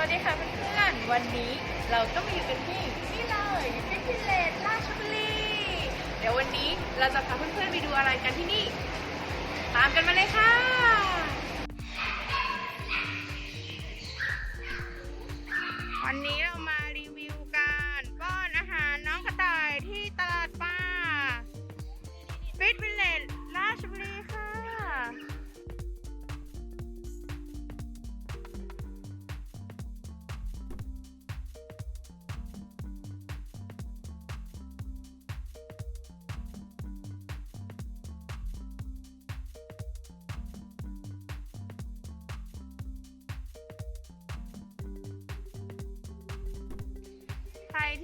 วัสดีค่ะเพื่อนๆวันนี้เราก็มาอยู่กันที่นี่เลยฟิตเลนราชบุรีเดี๋ยววันนี้เราจะพาเพื่อนๆไปดูอะไรกันที่นี่ ตามกันมาเลยค่ะ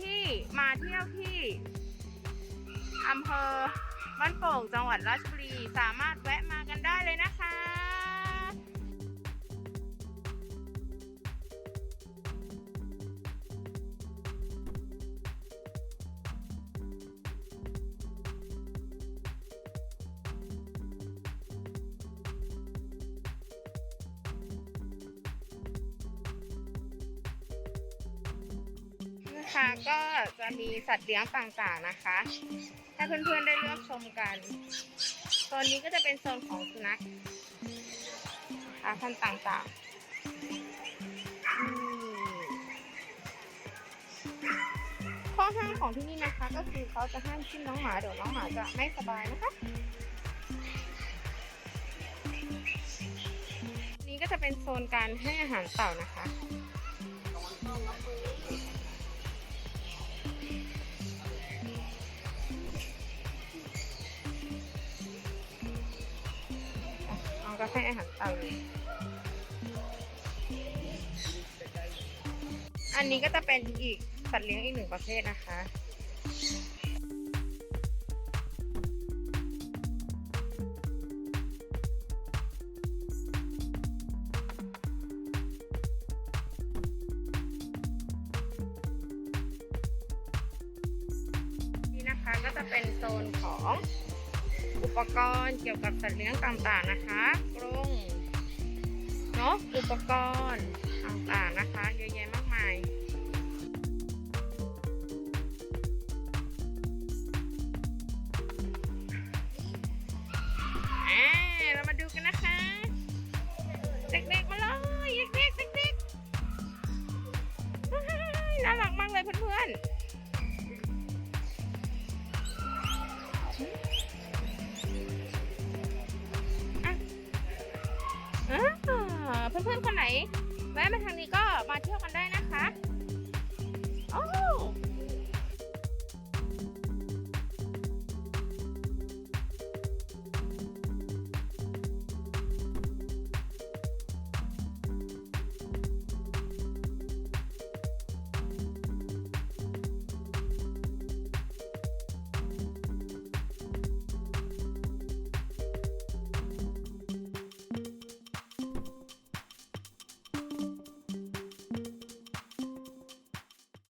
ที่มาเที่ยวที่อำเภอบ้านโป่งจังหวัดราชบุรีสามารถแวะมากันได้เลยนะคะ นะคะก็จะมีสัตว์เลี้ยงต่างๆนะคะ ให้เพื่อนๆได้เลือกชมกันโซนนี้ก็จะเป็นโซนของสุนัขนะคะพันธุ์ต่างๆข้อห้ามของที่นี่นะคะ ก็คือเขาจะห้ามขึ้นน้องหมาเดี๋ยวน้องหมาจะไม่สบายนะคะนี่ก็จะเป็นโซนการให้อาหารเต่านะคะ ก็ให้อาหารเต่าอันนี้ก็จะเป็นอีกสัตว์เลี้ยงอีกหนึ่งประเภทนะคะนี่นะคะก็จะเป็นโซนของ ปกรณ์เกี่ยวกับสัตว์เลี้ยงต่างๆนะคะกรงเนาะอุปกรณ์ต่างๆนะคะ เยอะแยะมากมายอ่าเรามาดูกันนะคะ เด็กๆมาเลยเด็กๆเด็กๆน่ารักมากเลยเพื่อนๆ เพื่อนๆคนไหนแวะมาทางนี้ก็มาเที่ยวกันได้นะคะ โอ้